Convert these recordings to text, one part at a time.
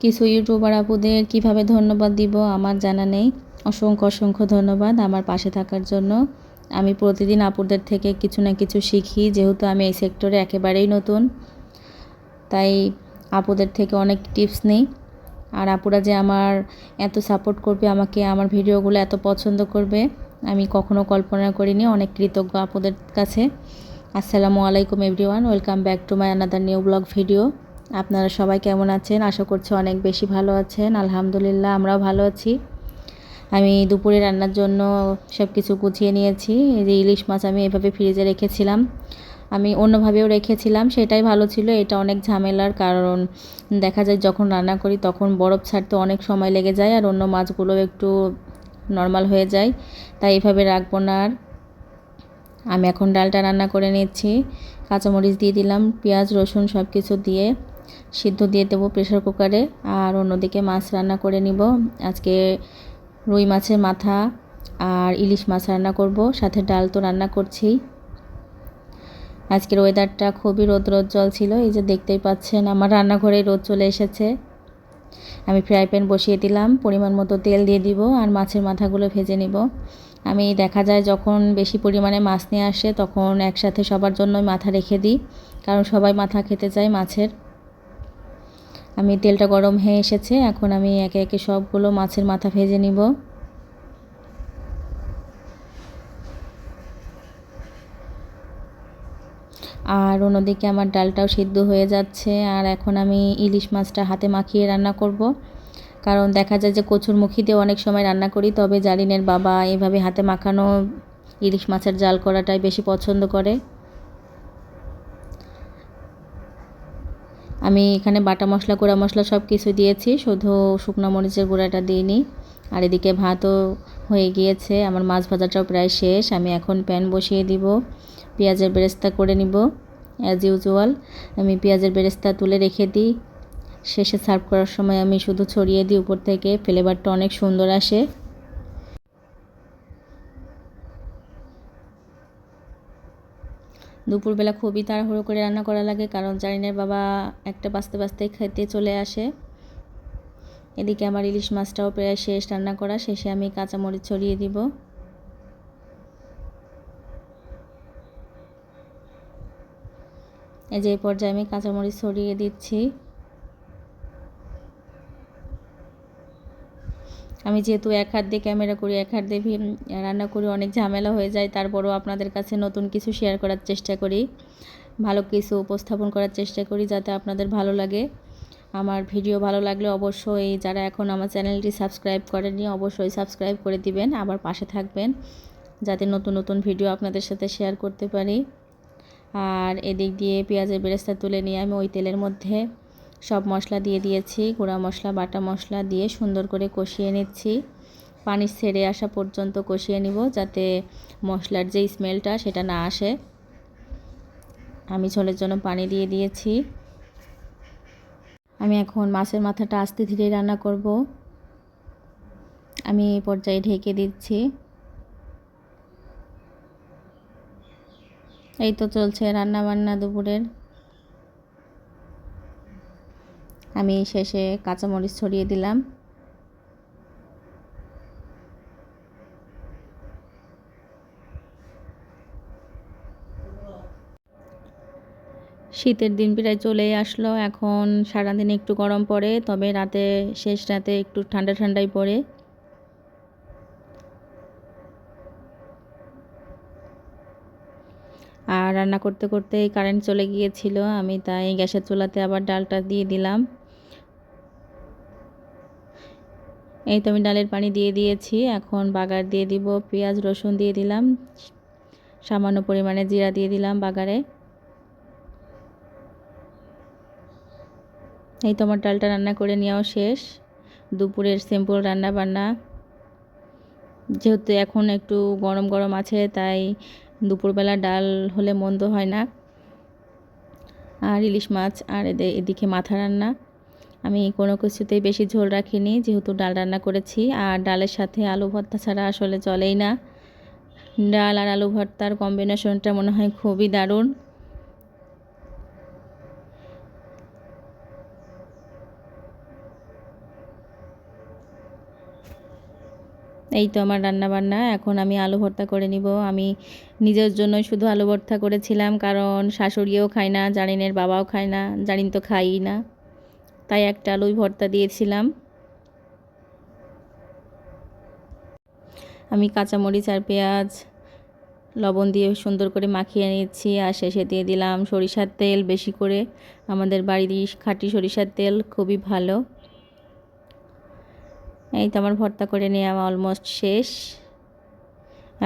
কিছু ইউটিউবার আপুদের কীভাবে ধন্যবাদ দিব আমার জানা নেই। অসংখ্য অসংখ্য ধন্যবাদ আমার পাশে থাকার জন্য। আমি প্রতিদিন আপুদের থেকে কিছু না কিছু শিখি, যেহেতু আমি এই সেক্টরে একেবারেই নতুন। তাই আপুদের থেকে অনেক টিপস নেই। আর আপুরা যে আমার এত সাপোর্ট করবে, আমাকে আমার ভিডিওগুলো এত পছন্দ করবে, আমি কখনো কল্পনা করিনি। অনেক কৃতজ্ঞ আপুদের কাছে। আসসালামু আলাইকুম everyone welcome back to my another new blog video আপনারা সবাই কেমন আছেন? আশা করছি অনেক বেশি ভালো আছেন। আলহামদুলিল্লাহ, আমরাও ভালো আছি। আমি দুপুরে রান্নার জন্য সব কিছু গুছিয়ে নিয়েছি। এই যে ইলিশ মাছ আমি এভাবে ফ্রিজে রেখেছিলাম। আমি অন্যভাবেও রেখেছিলাম, সেটাই ভালো ছিল। এটা অনেক ঝামেলার কারণ। দেখা যায় যখন রান্না করি তখন বরফ ছাড়তে অনেক সময় লেগে যায় আর অন্য মাছগুলো একটু নর্মাল হয়ে যায়। তাই এভাবে রাখব না আর। আমি এখন ডালটা রান্না করে নিচ্ছি। কাঁচামরিচ দিয়ে দিলাম, পেঁয়াজ, রসুন সব কিছু দিয়ে। সিদ্ধ দিয়ে দেবো প্রেশার কুকারে আর অন্যদিকে মাছ রান্না করে নিব। আজকে রুই মাছের মাথা আর ইলিশ মাছ রান্না করব, সাথে ডাল তো রান্না করছি। আজকের ওয়েদারটা খুবই রোদ রোদ জল ছিল এই যে দেখতেই পাচ্ছেন আমার রান্নাঘরে রোদ চলে এসেছে। আমি ফ্রাই প্যান বসিয়ে দিলাম, পরিমাণ মতো তেল দিয়ে দিব আর মাছের মাথাগুলো ভেজে নিব। আমি দেখা যায় যখন বেশি পরিমাণে মাছ নিয়ে আসে, তখন একসাথে সবার জন্যই মাথা রেখে দিই, কারণ সবাই মাথা খেতে চায় মাছের। আমি তেলটা গরম হয়ে এসেছে, এখন আমি একে একে সবগুলো মাছের মাথা ভেজে নিব। আর অন্যদিকে আমার ডালটাও সিদ্ধ হয়ে যাচ্ছে, আর এখন আমি ইলিশ মাছটা হাতে মাখিয়ে রান্না করব। কারণ দেখা যায় যে কচুর মুখি দিয়ে অনেক সময় রান্না করি, তবে জালিনের বাবা এভাবে হাতে মাখানো ইলিশ মাছের জাল করাটাই বেশি পছন্দ করে। আমি এখানে বাটা মশলা, গুঁড়া মশলা সব কিছু দিয়েছি, শুধু শুকনো মরিচের গুঁড়াটা দিইনি। আর এদিকে ভাতও হয়ে গিয়েছে, আমার মাছ ভাজাটাও প্রায় শেষ, আমি এখন প্যান বসিয়ে দিব, পেঁয়াজের বেরেস্তা করে নিব অ্যাজ ইউজুয়াল আমি পেঁয়াজের বেরেস্তা তুলে রেখে দিই, শেষে সার্ভ করার সময় আমি শুধু ছড়িয়ে দিই উপর থেকে ফ্লেভারটা অনেক সুন্দর আসে। দুপুরবেলা খুবই তাড়াহুড়ো করে রান্না করা লাগে, কারণ জারিনের বাবা একটা বাঁচতে বাঁচতে খেতে চলে আসে। এদিকে আমার ইলিশ মাছটাও প্রায় শেষ রান্না করা, শেষে আমি কাঁচামরিচ ছড়িয়ে দিব। এই যে পর্যায়ে আমি কাঁচামরিচ ছড়িয়ে দিচ্ছি। আমি যেহেতু এক হাত দিয়ে ক্যামেরা করি, এক হাত দিয়ে রান্না করি, অনেক ঝামেলা হয়ে যায়, তারপরও আপনাদের কাছে নতুন কিছু শেয়ার করার চেষ্টা করি। ভালো কিছু উপস্থাপন করার চেষ্টা করি যাতে আপনাদের ভালো লাগে। আমার ভিডিও ভালো লাগলে অবশ্যই যারা এখন আমার চ্যানেলটি সাবস্ক্রাইব করেনি অবশ্যই সাবস্ক্রাইব করে দিবেন, আবার পাশে থাকবেন, যাতে নতুন নতুন ভিডিও আপনাদের সাথে শেয়ার করতে পারি। আর এদিক দিয়ে পেঁয়াজের বেরেস্তা তুলে নিয়ে আমি ওই তেলের মধ্যে সব মশলা দিয়ে দিয়েছি, গুঁড়া মশলা, বাটা মশলা দিয়ে সুন্দর করে কষিয়ে নিচ্ছি। পানি ছেড়ে আসা পর্যন্ত কষিয়ে নিব যাতে মশলার যে স্মেলটা সেটা না আসে। আমি ঝোলের জন্য পানি দিয়ে দিয়েছি। আমি এখন মাছের মাথাটা আস্তে ধীরে রান্না করব। আমি এই পর্যায়ে ঢেকে দিচ্ছি। এই তো চলছে রান্না বান্না দুপুরের। আমি শেষে কাঁচামরিচ ছড়িয়ে দিলাম। শীতের দিন প্রায় চলেই আসলো, এখন সারাদিন একটু গরম পড়ে, তবে রাতে, শেষ রাতে একটু ঠান্ডা ঠান্ডাই পড়ে। আর রান্না করতে করতেই কারেন্ট চলে গিয়েছিল, আমি তাই গ্যাসের চুলাতে আবার ডালটা দিয়ে দিলাম। এই তো আমি ডালের পানি দিয়ে দিয়েছি। এখন বাগার দিয়ে দিব, পেঁয়াজ, রসুন দিয়ে দিলাম। সামান্য পরিমাণে জিরা দিয়ে দিলাম বাগারে। এই তো আমার ডালটা রান্না করে নেওয়াও শেষ। দুপুরের সিম্পল রান্না বান্না যেহেতু এখন একটু গরম গরম আছে, তাই দুপুরবেলা ডাল হলে মন্দ হয় না। আর ইলিশ মাছ, আর এদিকে মাথা রান্না। আমি কোনো কিছুতেই বেশি ঝোল রাখিনি, যেহেতু ডাল রান্না করেছি, আর ডালের সাথে আলু ভর্তা ছাড়া আসলে চলেই না। ডাল আর আলু ভর্তার কম্বিনেশনটা মনে হয় খুবই দারুণ। এই তো আমার রান্নাবান্না, এখন আমি আলু ভর্তা করে নিব। আমি নিজের জন্য শুধু আলু ভর্তা করেছিলাম, কারণ শাশুড়িও খায় না, জারিনের বাবাও খায় না, জারিন তো খাই না। তাই একটা আলুই ভর্তা দিয়েছিলাম। আমি কাঁচামরিচ আর পেঁয়াজ, লবণ দিয়ে সুন্দর করে মাখিয়ে নিচ্ছি আর শেষে দিয়ে দিলাম সরিষার তেল বেশি করে। আমাদের বাড়ির খাঁটি সরিষার তেল খুবই ভালো। এই তো আমার ভর্তা করে নেওয়া অলমোস্ট শেষ।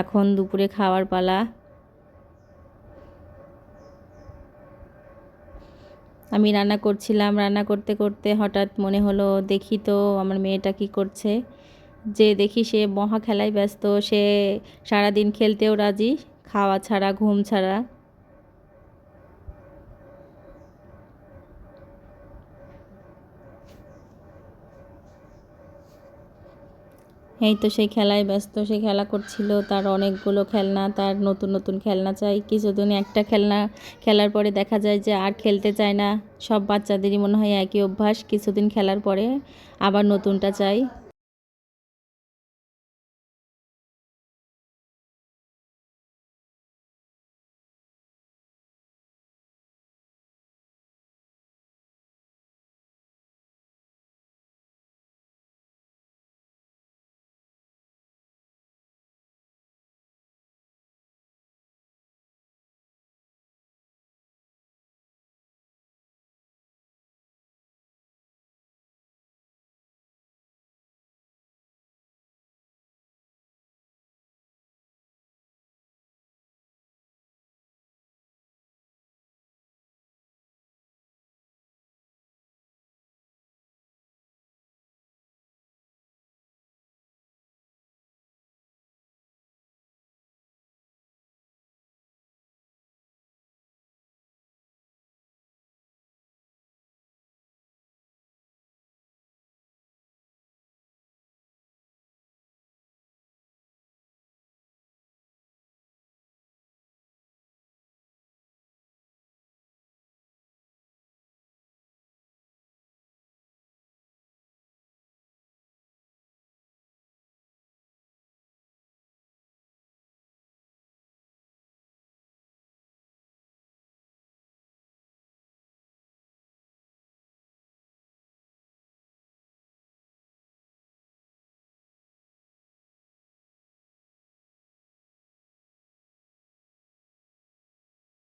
এখন দুপুরে খাওয়ার পালা। আমি রান্না করছিলাম, রান্না করতে করতে হঠাৎ মনে হলো, দেখি তো আমার মেয়েটা কি করছে। যে দেখি সে মহা খেলায় ব্যস্ত, সে সারাদিন খেলতেও রাজি, খাওয়া ছাড়া, ঘুম ছাড়া। এই তো সেই খেলায় ব্যস্ত, সে খেলা করছিল, তার অনেকগুলো খেলনা, তার নতুন নতুন খেলনা চাই। কিছুদিন একটা খেলনা খেলার পরে দেখা যায় যে আর খেলতে চায় না। সব বাচ্চাদেরই মনে হয় একই অভ্যাস, কিছুদিন খেলার পরে আবার নতুনটা চাই।